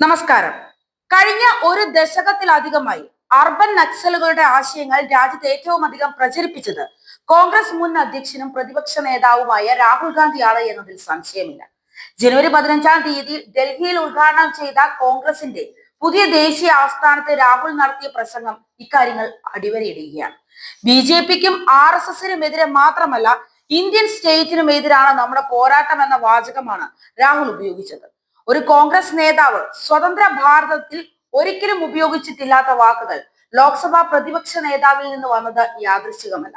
നമസ്കാരം. കഴിഞ്ഞ ഒരു ദശകത്തിലധികമായി അർബൻ നക്സലുകളുടെ ആശയങ്ങൾ രാജ്യത്ത് ഏറ്റവും അധികം പ്രചരിപ്പിച്ചത് കോൺഗ്രസ് മുൻ അധ്യക്ഷനും പ്രതിപക്ഷ നേതാവുമായ രാഹുൽ ഗാന്ധിയാണ് എന്നതിൽ സംശയമില്ല. ജനുവരി പതിനഞ്ചാം തീയതി ഡൽഹിയിൽ ഉദ്ഘാടനം ചെയ്ത കോൺഗ്രസിന്റെ പുതിയ ദേശീയ ആസ്ഥാനത്ത് രാഹുൽ നടത്തിയ പ്രസംഗം ഇക്കാര്യങ്ങൾ അടിവരയിടുകയാണ്. ബി ജെ പിക്കും ആർ എസ് എസിനും എതിരെ മാത്രമല്ല ഇന്ത്യൻ സ്റ്റേറ്റിനും എതിരാണ് നമ്മുടെ പോരാട്ടം എന്ന വാചകമാണ് രാഹുൽ ഉപയോഗിച്ചത്. ഒരു കോൺഗ്രസ് നേതാവ് സ്വതന്ത്ര ഭാരതത്തിൽ ഒരിക്കലും ഉപയോഗിച്ചിട്ടില്ലാത്ത വാക്കുകൾ ലോക്സഭാ പ്രതിപക്ഷ നേതാവിൽ നിന്ന് വന്നത് യാദൃശ്ചികമല്ല.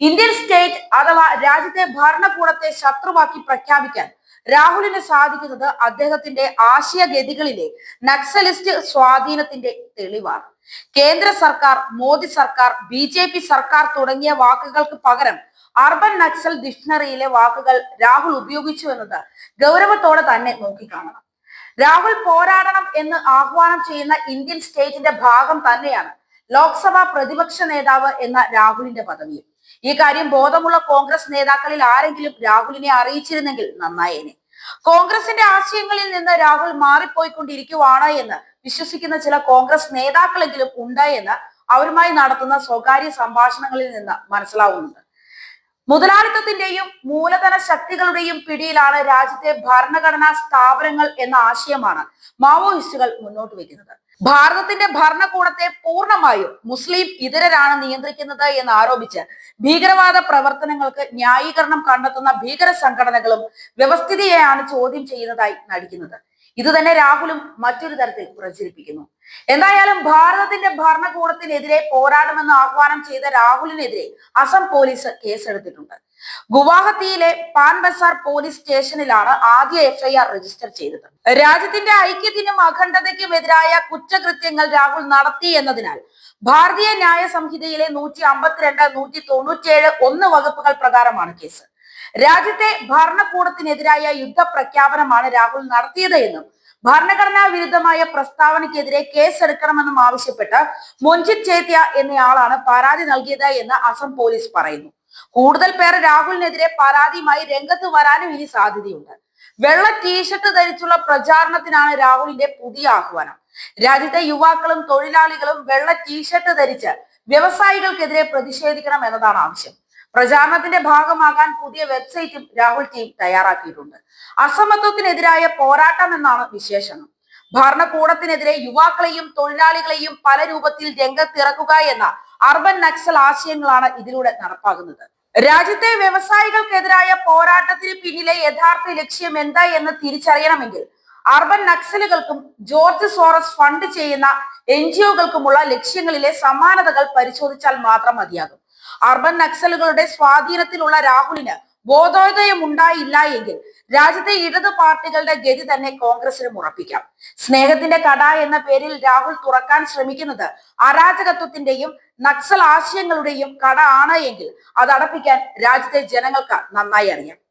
ഇന്ത്യൻ സ്റ്റേറ്റ് അഥവാ രാജ്യത്തെ ഭരണകൂടത്തെ ശത്രുവാക്കി പ്രഖ്യാപിക്കാൻ രാഹുലിന് സാധിക്കുന്നത് അദ്ദേഹത്തിന്റെ ആശയഗതികളിലെ നക്സലിസ്റ്റ് സ്വാധീനത്തിന്റെ തെളിവാണ്. കേന്ദ്ര സർക്കാർ മോദി സർക്കാർ ബി ജെ പി സർക്കാർ തുടങ്ങിയ വാക്കുകൾക്ക് പകരം അർബൻ നക്സൽ ഡിക്ഷണറിയിലെ വാക്കുകൾ രാഹുൽ ഉപയോഗിച്ചു എന്നത് ഗൗരവത്തോടെ തന്നെ നോക്കിക്കാണണം. രാഹുൽ പോരാടണം എന്ന് ആഹ്വാനം ചെയ്യുന്ന ഇന്ത്യൻ സ്റ്റേറ്റിന്റെ ഭാഗം തന്നെയാണ് ലോക്സഭാ പ്രതിപക്ഷ നേതാവ് എന്ന രാഹുലിന്റെ പദവിയും. ഈ കാര്യം ബോധമുള്ള കോൺഗ്രസ് നേതാക്കളിൽ ആരെങ്കിലും രാഹുലിനെ അറിയിച്ചിരുന്നെങ്കിൽ നന്നായേനെ. കോൺഗ്രസിന്റെ ആശയങ്ങളിൽ നിന്ന് രാഹുൽ മാറിപ്പോയിക്കൊണ്ടിരിക്കുവാണ് എന്ന് വിശ്വസിക്കുന്ന ചില കോൺഗ്രസ് നേതാക്കളെങ്കിലും ഉണ്ട് എന്ന് അവരുമായി നടത്തുന്ന സ്വകാര്യ സംഭാഷണങ്ങളിൽ നിന്ന് മനസ്സിലാവുന്നുണ്ട്. മുതലാളിത്തത്തിന്റെയും മൂലധന ശക്തികളുടെയും പിടിയിലാണ് രാജ്യത്തെ ഭരണഘടനാ സ്ഥാപനങ്ങൾ എന്ന ആശയമാണ് മാവോയിസ്റ്റുകൾ മുന്നോട്ട് വെക്കുന്നത് ഭാരതത്തിന്റെ ഭരണകൂടത്തെ പൂർണമായും മുസ്ലിം ഇതരരാണ് നിയന്ത്രിക്കുന്നത് എന്ന് ആരോപിച്ച് ഭീകരവാദ പ്രവർത്തനങ്ങൾക്ക് ന്യായീകരണം കണ്ടെത്തുന്ന ഭീകര സംഘടനകളും വ്യവസ്ഥിതിയെയാണ് ചോദ്യം ചെയ്യുന്നതായി നടിക്കുന്നത്. ഇത് തന്നെ രാഹുലും മറ്റൊരു തരത്തിൽ പ്രചരിപ്പിക്കുന്നു. എന്തായാലും ഭാരതത്തിന്റെ ഭരണകൂടത്തിനെതിരെ പോരാടുമെന്ന് ആഹ്വാനം ചെയ്ത രാഹുലിനെതിരെ അസം പോലീസ് കേസെടുത്തിട്ടുണ്ട്. ഗുവാഹത്തിയിലെ പാൻബസാർ പോലീസ് സ്റ്റേഷനിലാണ് ആദ്യ എഫ്ഐആർ രജിസ്റ്റർ ചെയ്തത്. രാജ്യത്തിന്റെ ഐക്യത്തിനും അഖണ്ഡതയ്ക്കും എതിരായ കുറ്റകൃത്യങ്ങൾ രാഹുൽ നടത്തി എന്നതിനാൽ ഭാരതീയ ന്യായ സംഹിതയിലെ നൂറ്റി അമ്പത്തിരണ്ട് നൂറ്റി തൊണ്ണൂറ്റിയേഴ് ഒന്ന് വകുപ്പുകൾ പ്രകാരമാണ് കേസ്. രാജ്യത്തെ ഭരണകൂടത്തിനെതിരായ യുദ്ധ പ്രഖ്യാപനമാണ് രാഹുൽ നടത്തിയത് എന്നും ഭരണഘടനാ വിരുദ്ധമായ പ്രസ്താവനയ്ക്കെതിരെ കേസെടുക്കണമെന്നും ആവശ്യപ്പെട്ട് മൊഞ്ചിത് ചേത്യ എന്നയാളാണ് പരാതി നൽകിയത് എന്ന് അസം പോലീസ് പറയുന്നു. കൂടുതൽ പേർ രാഹുലിനെതിരെ പരാതിയുമായി രംഗത്ത് വരാനും ഇനി സാധ്യതയുണ്ട്. വെള്ള ടീഷർട്ട് ധരിച്ചുള്ള പ്രചാരണത്തിനാണ് രാഹുലിന്റെ പുതിയ ആഹ്വാനം. രാജ്യത്തെ യുവാക്കളും തൊഴിലാളികളും വെള്ള ടീഷർട്ട് ധരിച്ച് വ്യവസായികൾക്കെതിരെ പ്രതിഷേധിക്കണം എന്നതാണ് ആവശ്യം. പ്രചാരണത്തിന്റെ ഭാഗമാകാൻ പുതിയ വെബ്സൈറ്റും രാഹുൽ ടീം തയ്യാറാക്കിയിട്ടുണ്ട്. അസമത്വത്തിനെതിരായ പോരാട്ടം എന്നാണ് വിശേഷണം. ഭരണകൂടത്തിനെതിരെ യുവാക്കളെയും തൊഴിലാളികളെയും പല രൂപത്തിൽ രംഗത്തിറക്കുക എന്ന അർബൻ നക്സൽ ആശയങ്ങളാണ് ഇതിലൂടെ നടപ്പാകുന്നത്. രാജ്യത്തെ വ്യവസായികൾക്കെതിരായ പോരാട്ടത്തിന് പിന്നിലെ യഥാർത്ഥ ലക്ഷ്യം എന്താ എന്ന് തിരിച്ചറിയണമെങ്കിൽ അർബൻ നക്സലുകൾക്കും ജോർജ് സോറസ് ഫണ്ട് ചെയ്യുന്ന എൻ ജി ഒകൾക്കുമുള്ള ലക്ഷ്യങ്ങളിലെ സമാനതകൾ പരിശോധിച്ചാൽ മാത്രം മതിയാകും. അർബൻ നക്സലുകളുടെ സ്വാധീനത്തിലുള്ള രാഹുലിന് ബോധോദയം ഉണ്ടായില്ല എങ്കിൽ രാജ്യത്തെ ഇടത് പാർട്ടികളുടെ ഗതി തന്നെ കോൺഗ്രസിനും ഉറപ്പിക്കാം. സ്നേഹത്തിന്റെ കട എന്ന പേരിൽ രാഹുൽ തുറക്കാൻ ശ്രമിക്കുന്നത് അരാജകത്വത്തിന്റെയും നക്സൽ ആശയങ്ങളുടെയും കട ആണ് എങ്കിൽ അത് രാജ്യത്തെ ജനങ്ങൾക്ക് നന്നായി അറിയാം.